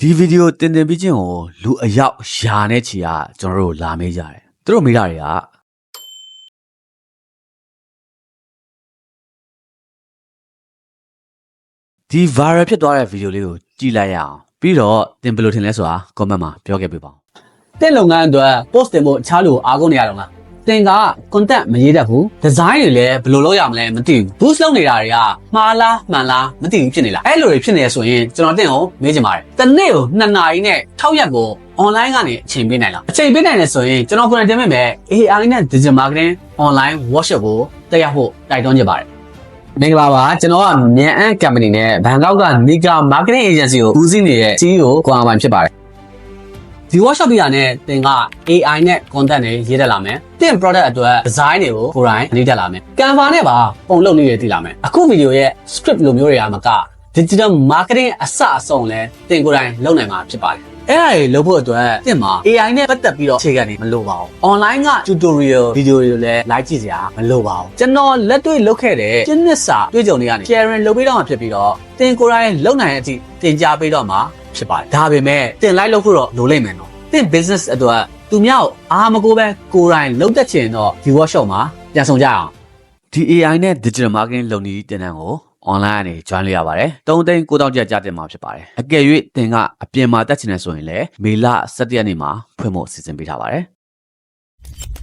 ဒီဗီဒီယိုတင်တင်ပြီးချင်းကိုလူအယောက်ယာနဲ့ချီကကျွန်တော်တို့လာမေးကြတယ်သူတို့မေးတာတွေကဒီ viral ဖြစ်သွားတဲ့ဗီဒီယိုလေးကိုကြည့်လိုက်ရအောင်ပြီးတော့တင်ဘယ်လိုထင်လဲဆိုတာ comment မှာပြောခဲ့ပေးပါဦးတင့်လုပ်ငန်းအတွက် post တင်ဖို့အခြားလူကိုအားကိုးနေရတော့လား တင်က content မရေးတတ်ဘူး design တွေလည်းဘယ်လိုလုပ်ရမလဲမသိဘူး boost လုပ်နေတာတွေကမှားလားမှန်လားမသိဘူးဖြစ်နေလားအဲ့လိုတွေဖြစ်နေရဆိုရင်ကျွန်တော်တင့်ကိုမေးချင်ပါတယ်တစ်နေ့ကို2နာရီနဲ့6ရက်ကို online ကနေအချိန်ပေးနိုင်လားအချိန်ပေးနိုင်တယ်ဆိုရင်ကျွန်တော်ကိုယ်တိုင်တင်မဲ့ AI နဲ့ digital marketing online workshop ကိုတက်ရောက်ဖို့တိုက်တွန်းချင်ပါတယ်မင်္ဂလာပါကျွန်တော်ကမြန်အန် company နဲ့ဘန်ကောက်က Nika marketing agency ကိုဦးစီးနေတဲ့ CEO ကိုအောင်ပိုင်ဖြစ်ပါတယ် ဒီ workshop ပြရတဲ့သင်က AI နဲ့ content တွေရေးတက်လာမယ်။သင် product အတွက် design တွေကိုကိုယ်တိုင်ရေးတက်လာမယ်။ Canva နဲ့ပါပုံလုပ်နေရသိလာမယ်။အခုဗီဒီယိုရဲ့ script လိုမျိုးတွေကမက digital marketing အစအဆုံးလဲသင်ကိုယ်တိုင်လုပ်နိုင်မှာဖြစ်ပါတယ်။ အဲ့ဒါတွေလုပ်ဖို့အတွက်သင်မှာ AI နဲ့ပတ်သက်ပြီးတော့အခြေခံနေမလိုပါဘူး။ online က tutorial ဗီဒီယိုတွေလည်း live ကြည့်စရာမလိုပါဘူး။ကျွန်တော်လက်တွေ့လုပ်ခဲ့တဲ့ကျနစ်စာတွေ့ကြုံတွေကနေ sharing လုပ်ပေးတော့မှာဖြစ်ပြီးတော့သင်ကိုယ်တိုင်လုပ်နိုင်တဲ့အထိသင်ကြားပေးတော့မှာဖြစ်ပါတယ်။ဒါပေမဲ့သင် live လုပ်ဖို့တော့လိုလိမ့်မယ်နော်။သင် business အတွက်သူများကိုအားမကိုပဲကိုယ်တိုင်လုပ်တတ်ချင်တော့ဒီ workshop မှာပြန်ဆောင်ကြအောင်ဒီ AI နဲ့ digital marketing လုပ်နေတင်တန်းကို online ကနေ join လုပ်ရပါတယ်။3သိန်း9000ကျပ်ကြားတင်မှာဖြစ်ပါတယ်။အကယ်၍သင်ကအပြင်မှာတက်ချင်နေဆိုရင်လည်းမေလ17ရက်နေ့မှာဖွင့်ဖို့စီစဉ်ပေးထားပါတယ်။